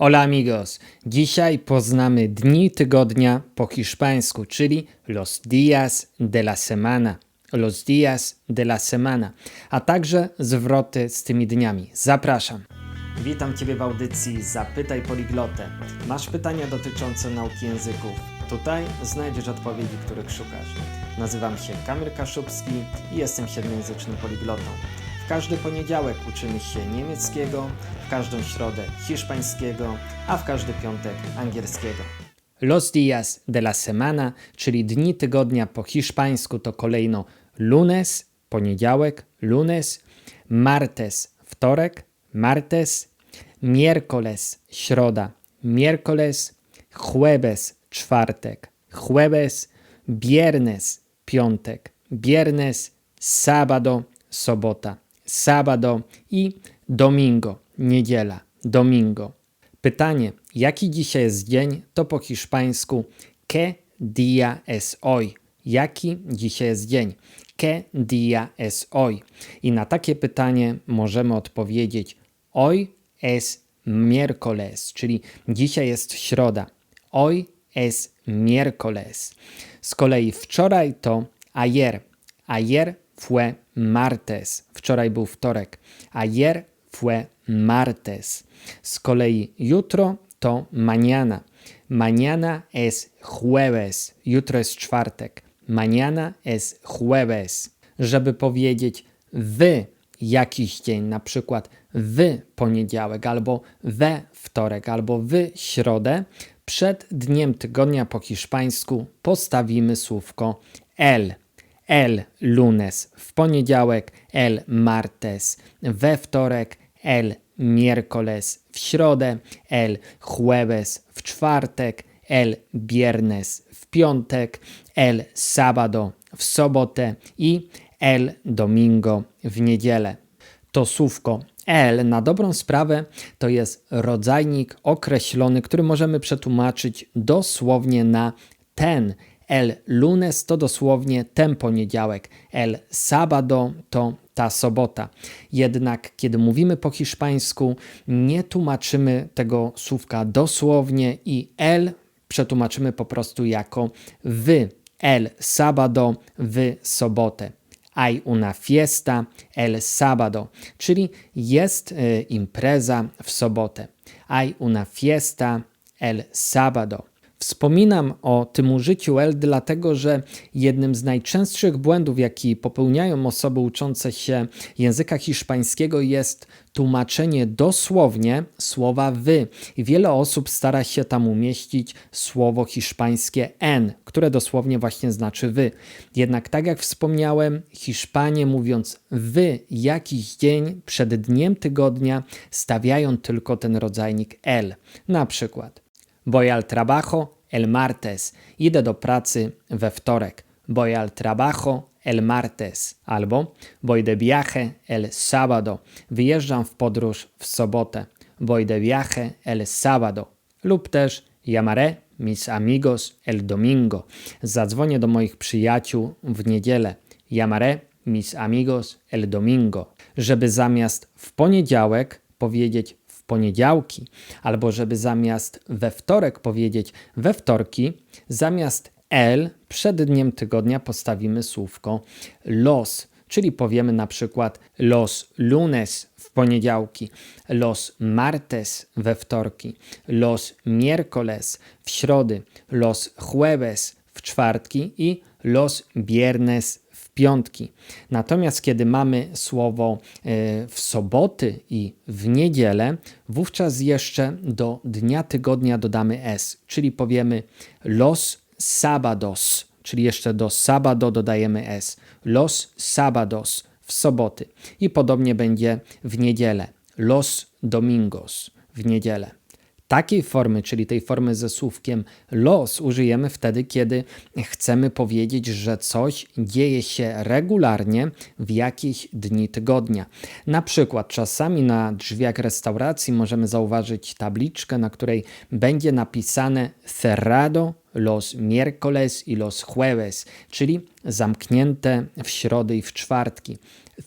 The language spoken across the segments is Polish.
Hola amigos! Dzisiaj poznamy dni tygodnia po hiszpańsku, czyli los días de la semana. Los días de la semana, a także zwroty z tymi dniami. Zapraszam. Witam Ciebie w audycji Zapytaj Poliglotę. Masz pytania dotyczące nauki języków? Tutaj znajdziesz odpowiedzi, których szukasz. Nazywam się Kamil Kaszubski i jestem siedmiojęzycznym poliglotą. W każdy poniedziałek uczymy się niemieckiego, w każdą środę hiszpańskiego, a w każdy piątek angielskiego. Los días de la semana, czyli dni tygodnia po hiszpańsku to kolejno lunes, poniedziałek, lunes, martes, wtorek, martes, miércoles, środa, miércoles, jueves, czwartek, jueves, viernes, piątek, viernes, sábado, sobota, sábado i domingo, niedziela, domingo. Pytanie, jaki dzisiaj jest dzień, to po hiszpańsku ¿Qué día es hoy? Jaki dzisiaj jest dzień? ¿Qué día es hoy? I na takie pytanie możemy odpowiedzieć Hoy es miércoles, czyli dzisiaj jest środa. Hoy es miércoles. Z kolei wczoraj to ayer. Ayer fue martes. Wczoraj był wtorek. Ayer fue martes. Z kolei jutro to mañana. Mañana es jueves. Jutro jest czwartek. Mañana es jueves. Żeby powiedzieć w jakiś dzień, na przykład w poniedziałek, albo we wtorek, albo w środę, przed dniem tygodnia po hiszpańsku postawimy słówko el. El lunes w poniedziałek, el martes we wtorek, el miércoles w środę, el jueves w czwartek, el viernes w piątek, el sábado w sobotę i el domingo w niedzielę. To słówko el na dobrą sprawę to jest rodzajnik określony, który możemy przetłumaczyć dosłownie na ten. El lunes to dosłownie ten poniedziałek, el sábado to ta sobota. Jednak kiedy mówimy po hiszpańsku, nie tłumaczymy tego słówka dosłownie i el przetłumaczymy po prostu jako w. El sábado w sobotę. Hay una fiesta el sábado, czyli jest y, impreza w sobotę. Hay una fiesta el sábado. Wspominam o tym użyciu L dlatego, że jednym z najczęstszych błędów, jaki popełniają osoby uczące się języka hiszpańskiego, jest tłumaczenie dosłownie słowa wy. Wiele osób stara się tam umieścić słowo hiszpańskie n, które dosłownie właśnie znaczy wy. Jednak tak jak wspomniałem, Hiszpanie mówiąc wy jakiś dzień przed dniem tygodnia stawiają tylko ten rodzajnik L. Na przykład Voy al trabajo el martes. Idę do pracy we wtorek. Voy al trabajo el martes. Albo voy de viaje el sábado. Wyjeżdżam w podróż w sobotę. Voy de viaje el sábado. Lub też llamaré mis amigos el domingo. Zadzwonię do moich przyjaciół w niedzielę. Llamaré mis amigos el domingo. Żeby zamiast w poniedziałek powiedzieć poniedziałki, albo żeby zamiast we wtorek powiedzieć we wtorki, zamiast el przed dniem tygodnia postawimy słówko los, czyli powiemy na przykład los lunes w poniedziałki, los martes we wtorki, los miércoles w środy, los jueves w czwartki i los viernes w piątki. Natomiast kiedy mamy słowo e, w soboty i w niedzielę, wówczas jeszcze do dnia tygodnia dodamy s, czyli powiemy los sábados, czyli jeszcze do sábado dodajemy s. Los sábados w soboty. I podobnie będzie w niedzielę. Los domingos w niedzielę. Takiej formy, czyli tej formy ze słówkiem los, użyjemy wtedy, kiedy chcemy powiedzieć, że coś dzieje się regularnie w jakieś dni tygodnia. Na przykład czasami na drzwiach restauracji możemy zauważyć tabliczkę, na której będzie napisane cerrado los miércoles y los jueves, czyli zamknięte w środy i w czwartki.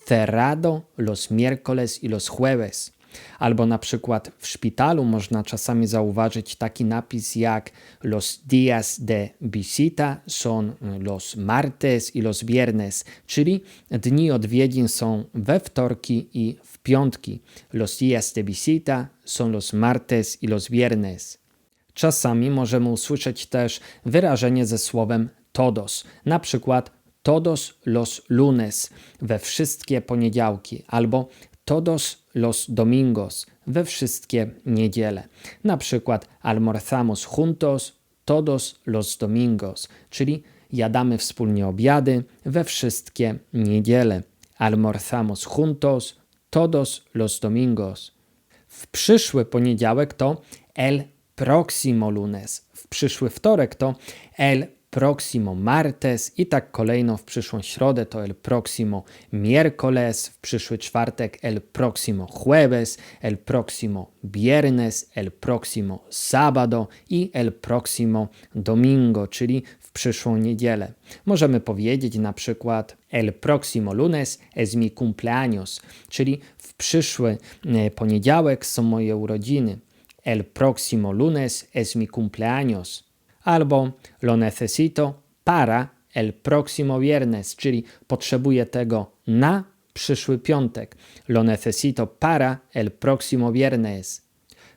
Cerrado los miércoles y los jueves. Albo na przykład w szpitalu można czasami zauważyć taki napis jak Los días de visita son los martes y los viernes, czyli dni odwiedzin są we wtorki i w piątki. Los días de visita son los martes y los viernes. Czasami możemy usłyszeć też wyrażenie ze słowem todos, na przykład todos los lunes, we wszystkie poniedziałki, albo todos los domingos, we wszystkie niedziele. Na przykład almorzamos juntos todos los domingos, czyli jadamy wspólnie obiady we wszystkie niedziele. Almorzamos juntos todos los domingos. W przyszły poniedziałek to el próximo lunes. W przyszły wtorek to el próximo martes i tak kolejno w przyszłą środę to el próximo miércoles, w przyszły czwartek el próximo jueves, el próximo viernes, el próximo sábado i el próximo domingo, czyli w przyszłą niedzielę. Możemy powiedzieć na przykład el próximo lunes es mi cumpleaños, czyli w przyszły e, poniedziałek są moje urodziny. El próximo lunes es mi cumpleaños. Albo lo necesito para el próximo viernes, czyli potrzebuję tego na przyszły piątek. Lo necesito para el próximo viernes.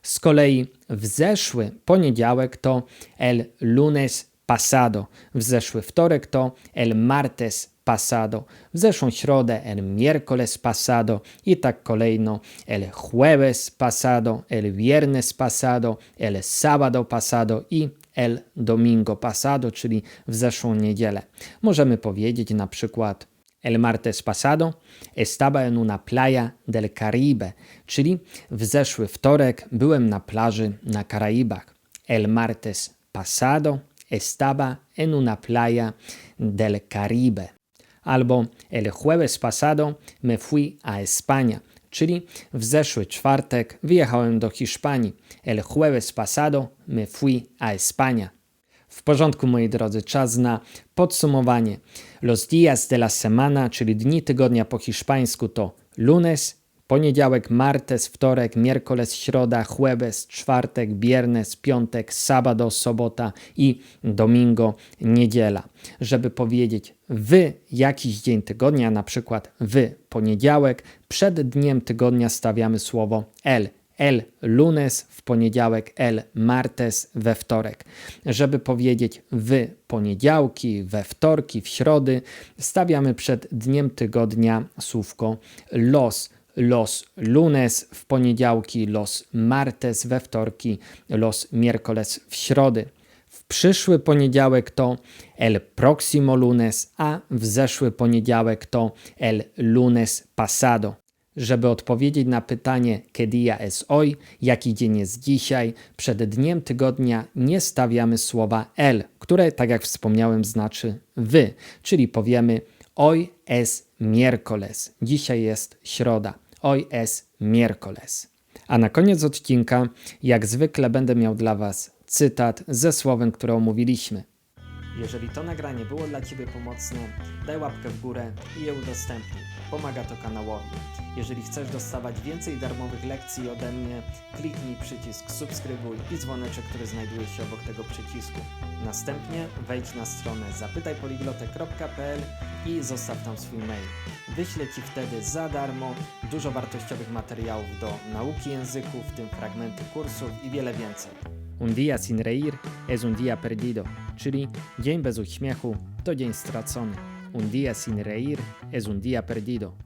Z kolei w zeszły poniedziałek to el lunes pasado, w zeszły wtorek to el martes pasado, w zeszłą środę el miércoles pasado i tak kolejno el jueves pasado, el viernes pasado, el sábado pasado i el domingo pasado, czyli w zeszłą niedzielę. Możemy powiedzieć na przykład El martes pasado estaba en una playa del Caribe, czyli w zeszły wtorek byłem na plaży na Karaibach. El martes pasado estaba en una playa del Caribe. Albo el jueves pasado me fui a España, czyli w zeszły czwartek wyjechałem do Hiszpanii. El jueves pasado me fui a España. W porządku, moi drodzy, czas na podsumowanie. Los días de la semana, czyli dni tygodnia po hiszpańsku to lunes, poniedziałek, martes, wtorek, miércoles, środa, jueves, czwartek, viernes, piątek, sábado, sobota i domingo, niedziela. Żeby powiedzieć w jakiś dzień tygodnia, na przykład w poniedziałek, przed dniem tygodnia stawiamy słowo el el lunes w poniedziałek, el martes we wtorek. Żeby powiedzieć w poniedziałki, we wtorki, w środy, stawiamy przed dniem tygodnia słówko los. Los lunes w poniedziałki, los martes we wtorki, los miércoles w środy. W przyszły poniedziałek to el próximo lunes, a w zeszły poniedziałek to el lunes pasado. Żeby odpowiedzieć na pytanie ¿Qué día es hoy? Jaki dzień jest dzisiaj? Przed dniem tygodnia nie stawiamy słowa el, które, tak jak wspomniałem, znaczy wy, czyli powiemy hoy es miércoles. Dzisiaj jest środa. Hoy es miércoles. A na koniec odcinka, jak zwykle, będę miał dla Was cytat ze słowem, które omówiliśmy. Jeżeli to nagranie było dla Ciebie pomocne, daj łapkę w górę i je udostępnij. Pomaga to kanałowi. Jeżeli chcesz dostawać więcej darmowych lekcji ode mnie, kliknij przycisk subskrybuj i dzwoneczek, który znajduje się obok tego przycisku. Następnie wejdź na stronę zapytajpoliglotek.pl i zostaw tam swój mail. Wyślę Ci wtedy za darmo dużo wartościowych materiałów do nauki języków, w tym fragmenty kursów i wiele więcej. Un día sin reír es un día perdido, czyli dzień bez uśmiechu to dzień stracony. Un día sin reír es un día perdido.